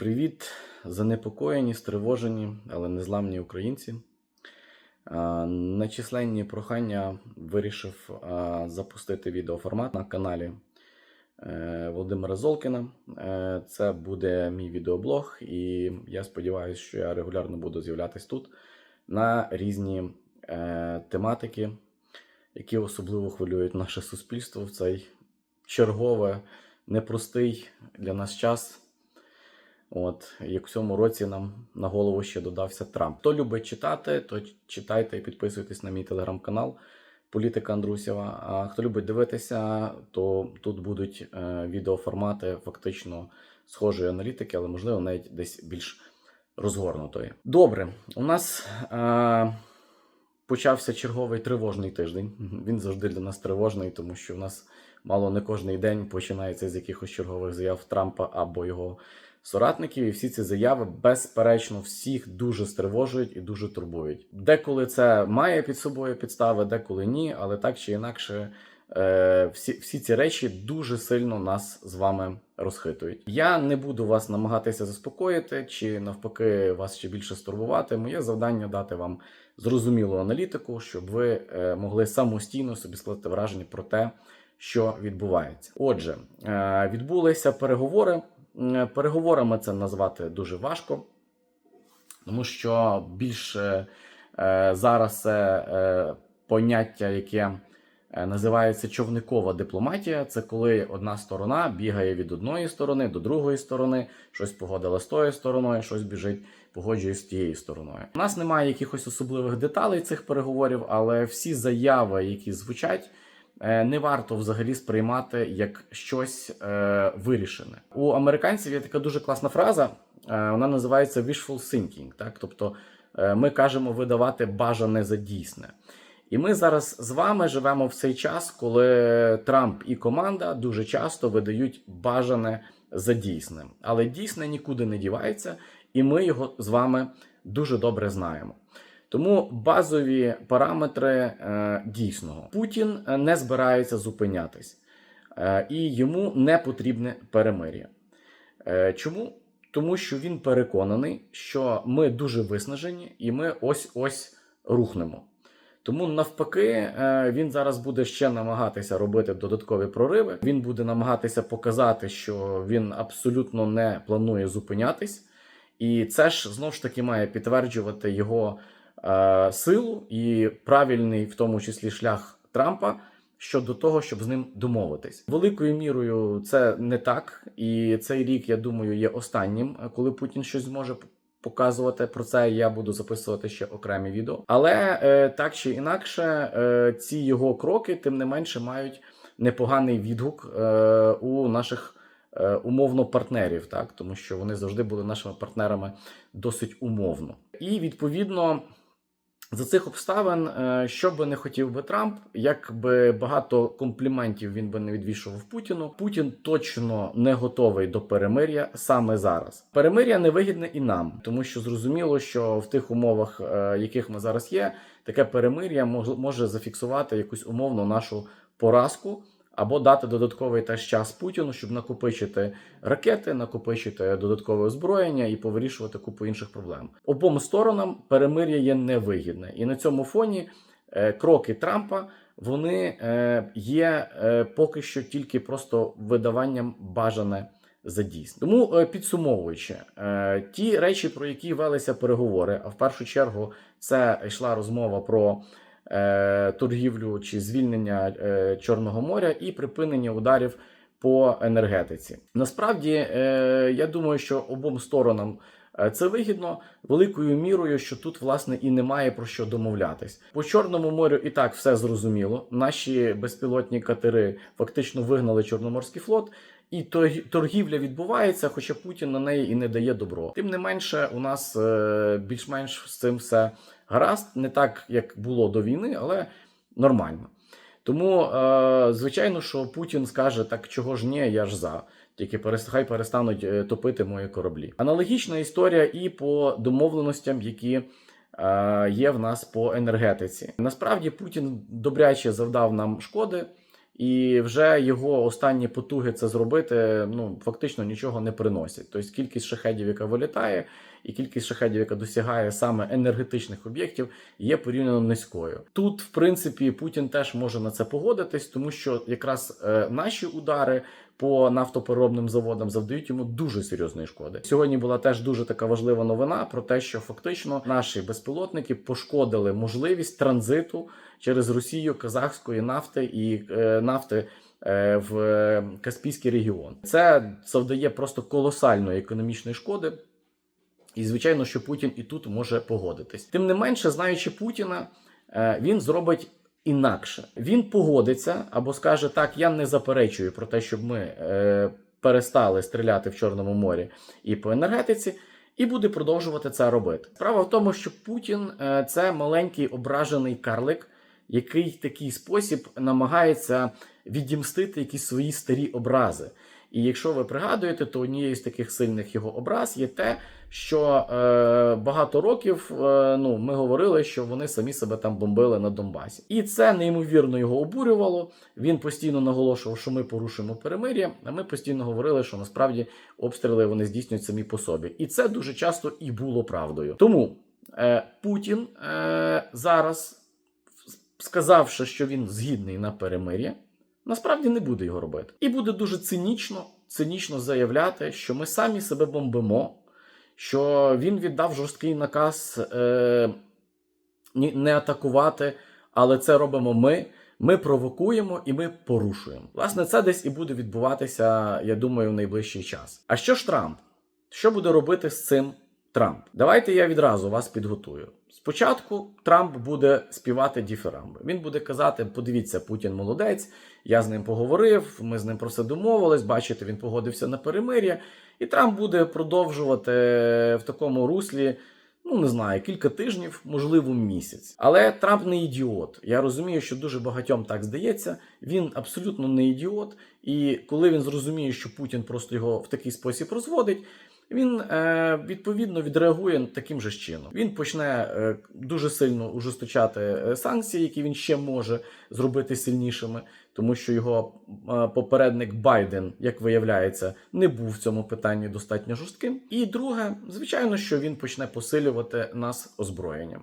Привіт, занепокоєні, стривожені, але незламні українці. На численні прохання вирішив запустити відеоформат на каналі е, Володимира Золкіна. Е, Це буде мій відеоблог, і я сподіваюся, що я регулярно буду з'являтися тут на різні е, тематики, які особливо хвилюють наше суспільство в цей черговий, непростий для нас час. От, як в цьому році нам на голову ще додався Трамп. Хто любить читати, то читайте і підписуйтесь на мій телеграм-канал Політика Андрусєва. А хто любить дивитися, то тут будуть е, відеоформати фактично схожої аналітики, але можливо навіть десь більш розгорнутої. Добре, у нас е, почався черговий тривожний тиждень. Він завжди для нас тривожний, тому що в нас мало не кожний день починається з якихось чергових заяв Трампа або його соратників, і всі ці заяви, безперечно, всіх дуже стривожують і дуже турбують. Деколи це має під собою підстави, деколи ні, але так чи інакше. е, Всі, всі ці речі дуже сильно нас з вами розхитують. Я не буду вас намагатися заспокоїти чи навпаки вас ще більше стурбувати. Моє завдання дати вам зрозумілу аналітику, щоб ви е, могли самостійно собі скласти враження про те, що відбувається. Отже, е, відбулися переговори. М, Переговорами це назвати дуже важко, тому що більше е, зараз це е, поняття, яке е, називається човникова дипломатія. Це коли одна сторона бігає від одної сторони до другої сторони, щось погодила з тою стороною, щось біжить, погоджує з тією стороною. У нас немає якихось особливих деталей цих переговорів, але всі заяви, які звучать. Е, Не варто взагалі сприймати як щось е, вирішене. У американців є така дуже класна фраза, е, вона називається wishful thinking. Так? Тобто е, ми кажемо видавати бажане за дійсне. І ми зараз з вами живемо в цей час, коли Трамп і команда дуже часто видають бажане за дійсне. Але дійсне нікуди не дівається, і ми його з вами дуже добре знаємо. Тому базові параметри е, дійсного Путін е, не збирається зупинятись, е, і йому не потрібне перемир'я. Чому? Тому що він переконаний, що ми дуже виснажені, і ми ось ось рухнемо. Тому навпаки, він зараз буде ще намагатися робити додаткові прориви. Він буде намагатися показати, що він абсолютно не планує зупинятись, і це ж знову ж таки має підтверджувати його е, силу і правильний, в тому числі, шлях Трампа щодо того, щоб з ним домовитись. Великою мірою це не так, і цей рік, я думаю, є останнім, коли Путін щось зможе показувати. Про це я буду записувати ще окремі відео. Але е, так чи інакше, е, ці його кроки, тим не менше, мають непоганий відгук е, у наших. е, Умовно партнерів, так тому що вони завжди були нашими партнерами досить умовно, і відповідно за цих обставин, е, що би не хотів би Трамп, як би багато компліментів він би не відвішував Путіну. Путін точно не готовий до перемир'я саме зараз. Перемир'я невигідне і нам, тому що зрозуміло, що в тих умовах, е, яких ми зараз є, таке перемир'я може зафіксувати якусь умовну нашу поразку. Або дати додатковий теж час Путіну, щоб накопичити ракети, накопичити додаткове озброєння і повирішувати купу інших проблем. Обом сторонам перемир'я є невигідне, і на цьому фоні е, кроки Трампа вони е, є е, поки що тільки просто видаванням бажане за дійсне. Тому підсумовуючи, ті речі, про які велися переговори, а в першу чергу це йшла розмова про торгівлю чи звільнення е, Чорного моря і припинення ударів по енергетиці. Насправді, е, я думаю, що обом сторонам. е, Це вигідно великою мірою, що тут власне і немає про що домовлятись. По чорному морю і так все зрозуміло. Наші безпілотні катери фактично вигнали Чорноморський флот, і торгівля відбувається, хоча Путін на неї і не дає добро. Тим не менше, у нас е, більш-менш з цим все гаразд, не так як було до війни, але нормально. Тому, е, звичайно, що Путін скаже, так чого ж ні, я ж за. Тільки перес- хай перестануть е, топити мої кораблі. Аналогічна історія і по домовленостям, які е, є в нас по енергетиці. Насправді Путін добряче завдав нам шкоди, і вже його останні потуги це зробити ну фактично нічого не приносять. Тобто кількість шахедів, яка вилітає, і кількість шахедів, яка досягає саме енергетичних об'єктів, є порівняно низькою. Тут, в принципі, Путін теж може на це погодитись, тому що якраз е, наші удари по нафтопереробним заводам завдають йому дуже серйозної шкоди. Сьогодні була теж дуже така важлива новина про те, що фактично наші безпілотники пошкодили можливість транзиту через Росію казахської нафти і е, нафти. е, В Каспійський регіон це завдає просто колосальної економічної шкоди, і звичайно, що Путін і тут може погодитись. Тим не менше, знаючи Путіна, е, він зробить інакше. Він погодиться або скаже: так, я не заперечую про те, щоб ми е, перестали стріляти в Чорному морі і по енергетиці. І буде продовжувати це робити. Справа в тому, що Путін е, це маленький ображений карлик, який в такий спосіб намагається відімстити якісь свої старі образи. І якщо ви пригадуєте, то однією з таких сильних його образ є те, що е, багато років е, ну, ми говорили, що вони самі себе там бомбили на Донбасі. І це неймовірно його обурювало. Він постійно наголошував, що ми порушуємо перемир'я, а ми постійно говорили, що насправді обстріли вони здійснюють самі по собі. І це дуже часто і було правдою. Тому е, Путін е, зараз, сказавши, що він згідний на перемир'я, насправді не буде його робити. І буде дуже цинічно, цинічно заявляти, що ми самі себе бомбимо, що він віддав жорсткий наказ е, не атакувати, але це робимо ми. Ми провокуємо і ми порушуємо. Власне, це десь і буде відбуватися, я думаю, в найближчий час. А що ж Трамп? Що буде робити з цим Трамп? Давайте я відразу вас підготую. Спочатку Трамп буде співати діферамби. Він буде казати: подивіться, Путін молодець, я з ним поговорив, ми з ним про все домовились. Бачите, він погодився на перемир'я. І Трамп буде продовжувати в такому руслі. Ну, не знаю, кілька тижнів, можливо, місяць. Але Трамп не ідіот. Я розумію, що дуже багатьом так здається. Він абсолютно не ідіот. І коли він зрозуміє, що Путін просто його в такий спосіб розводить, він е, відповідно відреагує таким же чином. Він почне е, дуже сильно ужесточати е, санкції, які він ще може зробити сильнішими, тому що його попередник Байден, як виявляється, не був в цьому питанні достатньо жорстким. І друге, звичайно, що він почне посилювати нас озброєнням.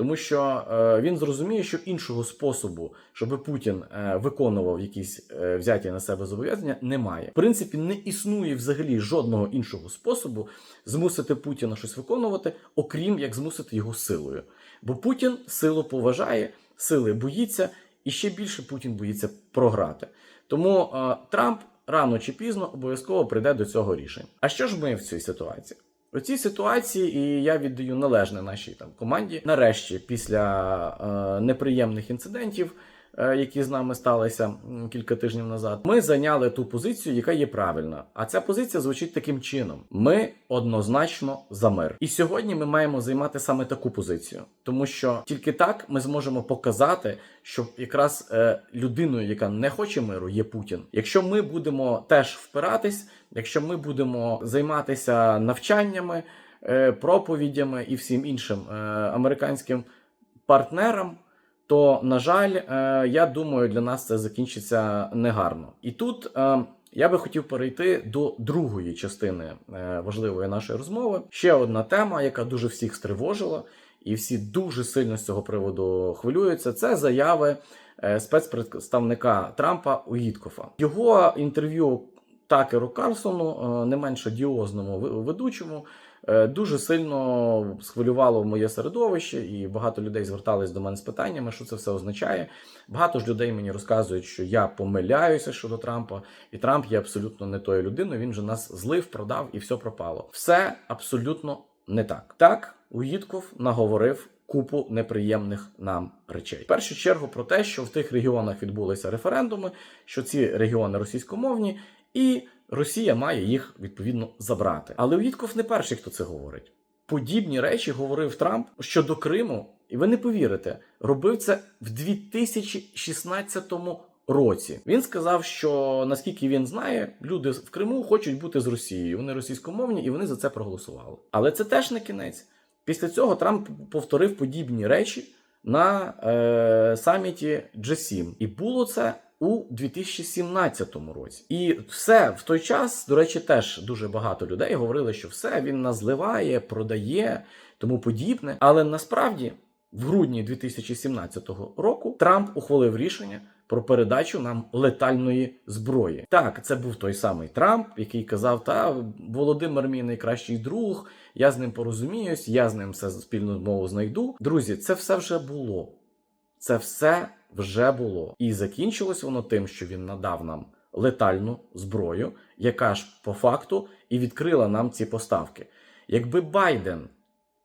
Тому що е, він зрозуміє, що іншого способу, щоб Путін е, виконував якісь е, взяті на себе зобов'язання, немає. В принципі, не існує взагалі жодного іншого способу змусити Путіна щось виконувати, окрім як змусити його силою. Бо Путін силу поважає, сили боїться, і ще більше Путін боїться програти. Тому Трамп рано чи пізно обов'язково прийде до цього рішення. А що ж ми в цій ситуації? У цій ситуації, і я віддаю належне нашій там команді. Нарешті, після е, неприємних інцидентів, які з нами сталися кілька тижнів назад, ми зайняли ту позицію, яка є правильна. А ця позиція звучить таким чином: ми однозначно за мир. І сьогодні ми маємо займати саме таку позицію, тому що тільки так ми зможемо показати, що якраз е, людиною, яка не хоче миру, є Путін. Якщо ми будемо теж впиратись, якщо ми будемо займатися навчаннями, е, проповідями і всім іншим е, американським партнерам, то на жаль, е, я думаю, для нас це закінчиться негарно. І тут. е, Я би хотів перейти до другої частини е, важливої нашої розмови. Ще одна тема, яка дуже всіх стривожила, і всі дуже сильно з цього приводу хвилюються. Це заяви спецпредставника Трампа Уїткофа. Його інтерв'ю Такеру Карлсону, не менш одіозному ведучому, дуже сильно схвилювало моє середовище, і багато людей звертались до мене з питаннями, що це все означає. Багато ж людей мені розказують, що я помиляюся щодо Трампа, і Трамп є абсолютно не тою людиною. Він же нас злив, продав і все пропало. Все абсолютно не так. Так, Уїтков наговорив. Купу неприємних нам речей. В першу чергу про те, що в тих регіонах відбулися референдуми, що ці регіони російськомовні, і Росія має їх відповідно забрати. Але Уїтков не перший, хто це говорить. Подібні речі говорив Трамп щодо Криму, і ви не повірите, робив це в 2016 році. Він сказав, що наскільки він знає, люди в Криму хочуть бути з Росією. Вони російськомовні і вони за це проголосували. Але це теж не кінець. Після цього Трамп повторив подібні речі на е, саміті G7. І було це у 2017 році. І все в той час, до речі, теж дуже багато людей говорили, що все він нас зливає, продає, тому подібне. Але насправді, в грудні 2017 року Трамп ухвалив рішення. Про передачу нам летальної зброї. Так, це був той самий Трамп, який казав: Та Володимир мій найкращий друг, я з ним порозуміюсь, я з ним все спільну мову знайду. Друзі, це все вже було. Це все вже було. І закінчилось воно тим, що він надав нам летальну зброю, яка ж по факту і відкрила нам ці поставки. Якби Байден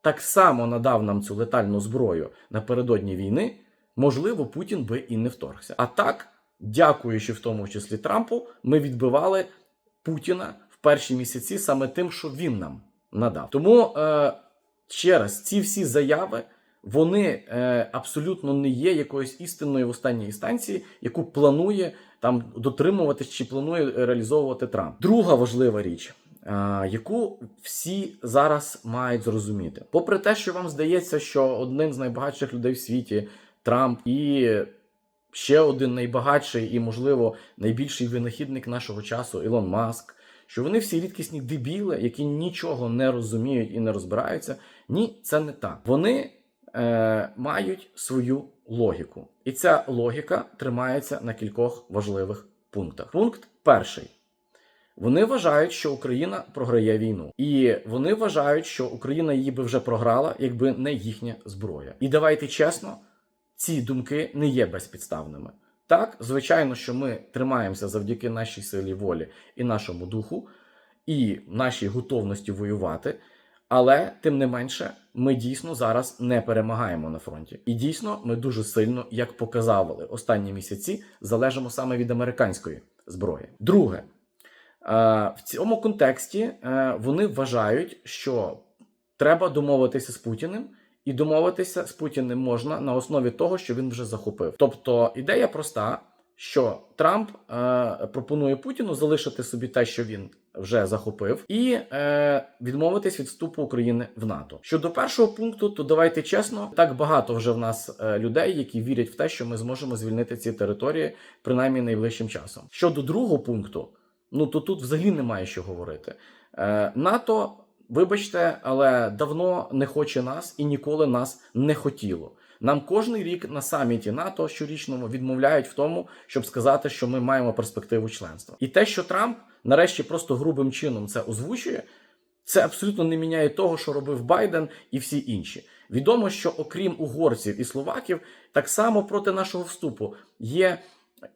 так само надав нам цю летальну зброю напередодні війни, можливо, Путін би і не вторгся. А так, дякуючи в тому числі Трампу, ми відбивали Путіна в перші місяці саме тим, що він нам надав. Тому е, ще раз, ці всі заяви. Вони е, абсолютно не є якоюсь істинною в останній інстанції, яку планує там дотримуватись чи планує реалізовувати Трамп. Друга важлива річ, е, яку всі зараз мають зрозуміти, попри те, що вам здається, що одним з найбагатших людей в світі Трамп і ще один найбагатший і, можливо, найбільший винахідник нашого часу Ілон Маск. Що вони всі рідкісні дебіли, які нічого не розуміють і не розбираються. Ні, це не так. Вони е, мають свою логіку. І ця логіка тримається на кількох важливих пунктах. Пункт перший. Вони вважають, що Україна програє війну, і вони вважають, що Україна її би вже програла, якби не їхня зброя. І давайте чесно, ці думки не є безпідставними. Так, звичайно, що ми тримаємося завдяки нашій силі волі і нашому духу, і нашій готовності воювати. Але тим не менше, ми дійсно зараз не перемагаємо на фронті. І дійсно, ми дуже сильно, як показали останні місяці, залежимо саме від американської зброї. Друге, е, в цьому контексті е, вони вважають, що треба домовитися з Путіним. І домовитися з Путіним можна на основі того, що він вже захопив. Тобто ідея проста, що Трамп е, пропонує Путіну залишити собі те, що він вже захопив, і е, відмовитись від вступу України в НАТО. Щодо першого пункту, то давайте чесно, так багато вже в нас е, людей, які вірять в те, що ми зможемо звільнити ці території принаймні найближчим часом. Щодо другого пункту, ну то тут взагалі немає що говорити. Е, НАТО. Вибачте, але давно не хоче нас і ніколи нас не хотіло. Нам кожний рік на саміті НАТО щорічному відмовляють в тому, щоб сказати, що ми маємо перспективу членства. І те, що Трамп нарешті просто грубим чином це озвучує, це абсолютно не міняє того, що робив Байден і всі інші. Відомо, що окрім угорців і словаків, так само проти нашого вступу є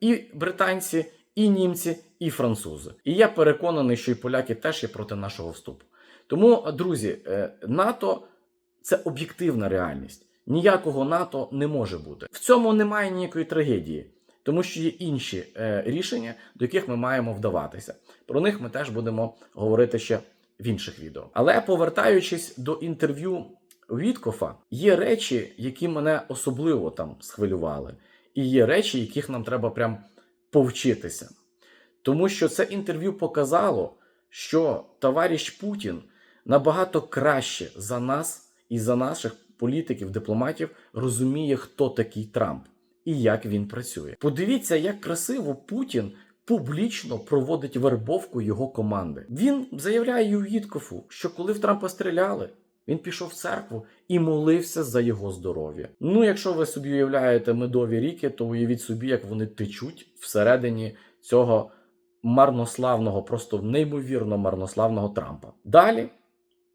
і британці, і німці, і французи. І я переконаний, що і поляки теж є проти нашого вступу. Тому, друзі, е, НАТО це об'єктивна реальність. Ніякого НАТО не може бути. В цьому немає ніякої трагедії, тому що є інші е, рішення, до яких ми маємо вдаватися. Про них ми теж будемо говорити ще в інших відео. Але повертаючись до інтерв'ю Віткофа, є речі, які мене особливо там схвилювали, і є речі, яких нам треба прям повчитися. Тому що це інтерв'ю показало, що товариш Путін набагато краще за нас і за наших політиків, дипломатів розуміє, хто такий Трамп і як він працює. Подивіться, як красиво Путін публічно проводить вербовку його команди. Він заявляє у Віткофу, що коли в Трампа стріляли. Він пішов в церкву і молився за його здоров'я. Ну, якщо ви собі уявляєте медові ріки, то уявіть собі, як вони течуть всередині цього марнославного, просто неймовірно марнославного Трампа. Далі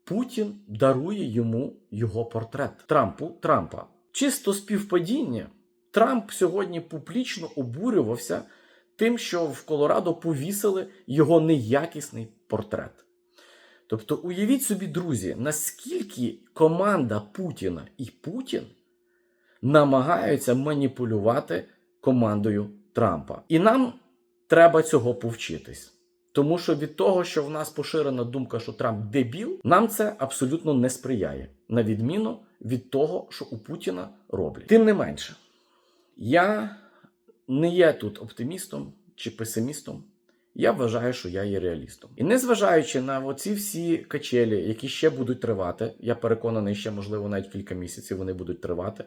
Путін дарує йому його портрет Трампу Трампа. Чисто співпадіння. Трамп сьогодні публічно обурювався тим, що в Колорадо повісили його неякісний портрет. Тобто, уявіть собі, друзі, наскільки команда Путіна і Путін намагаються маніпулювати командою Трампа. І нам треба цього повчитись. Тому що від того, що в нас поширена думка, що Трамп дебіл, нам це абсолютно не сприяє, на відміну від того, що у Путіна роблять. Тим не менше, я не є тут оптимістом чи песимістом. Я вважаю, що я є реалістом. І незважаючи на оці всі качелі, які ще будуть тривати, я переконаний, ще можливо навіть кілька місяців вони будуть тривати.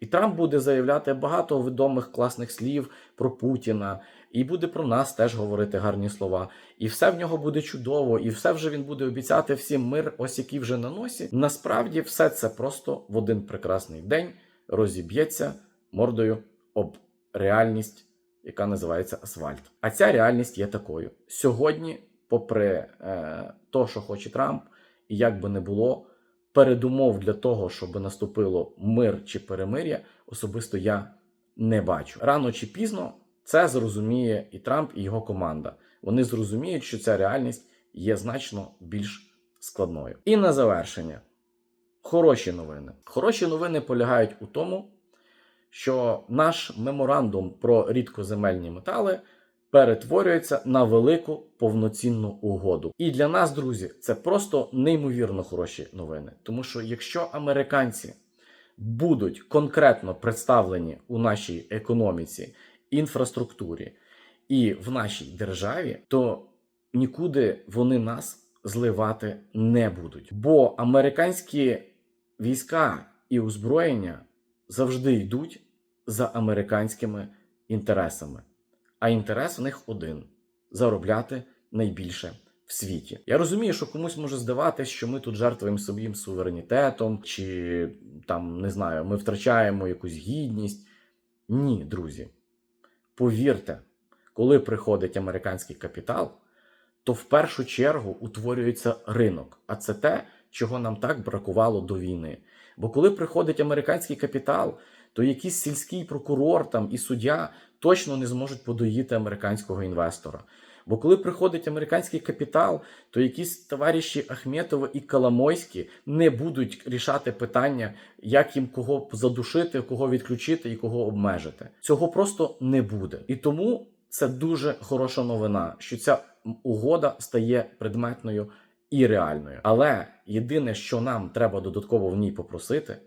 І Трамп буде заявляти багато відомих класних слів про Путіна, і буде про нас теж говорити гарні слова. І все в нього буде чудово, і все вже він буде обіцяти всім мир, ось який вже на носі. Насправді, все це просто в один прекрасний день розіб'ється мордою об реальність, яка називається асфальт. А ця реальність є такою. Сьогодні, попри е, то, що хоче Трамп, і як би не було, передумов для того, щоб наступило мир чи перемир'я, особисто я не бачу. Рано чи пізно це зрозуміє і Трамп, і його команда. Вони зрозуміють, що ця реальність є значно більш складною. І на завершення. Хороші новини. Хороші новини полягають у тому, що наш меморандум про рідкоземельні метали перетворюється на велику повноцінну угоду. І для нас, друзі, це просто неймовірно хороші новини. Тому що якщо американці будуть конкретно представлені у нашій економіці, інфраструктурі і в нашій державі, то нікуди вони нас зливати не будуть. Бо американські війська і озброєння завжди йдуть за американськими інтересами. А інтерес в них один заробляти найбільше в світі. Я розумію, що комусь може здаватись, що ми тут жертвуємо своїм суверенітетом, чи там не знаю, ми втрачаємо якусь гідність. Ні, друзі. Повірте, коли приходить американський капітал, то в першу чергу утворюється ринок. А це те, чого нам так бракувало до війни. Бо коли приходить американський капітал, то якийсь сільський прокурор там і суддя точно не зможуть подоїти американського інвестора. Бо коли приходить американський капітал, то якісь товариші Ахметова і Коломойські не будуть рішати питання, як їм кого задушити, кого відключити і кого обмежити. Цього просто не буде. І тому це дуже хороша новина, що ця угода стає предметною і реальною. Але єдине, що нам треба додатково в ній попросити,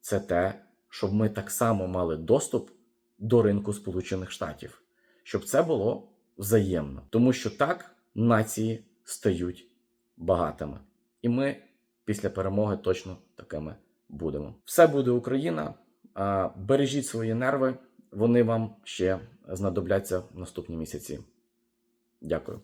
це те, щоб ми так само мали доступ до ринку Сполучених Штатів, щоб це було взаємно, тому що так нації стають багатими, і ми після перемоги точно такими будемо. Все буде Україна. Бережіть свої нерви, вони вам ще знадобляться в наступні місяці. Дякую.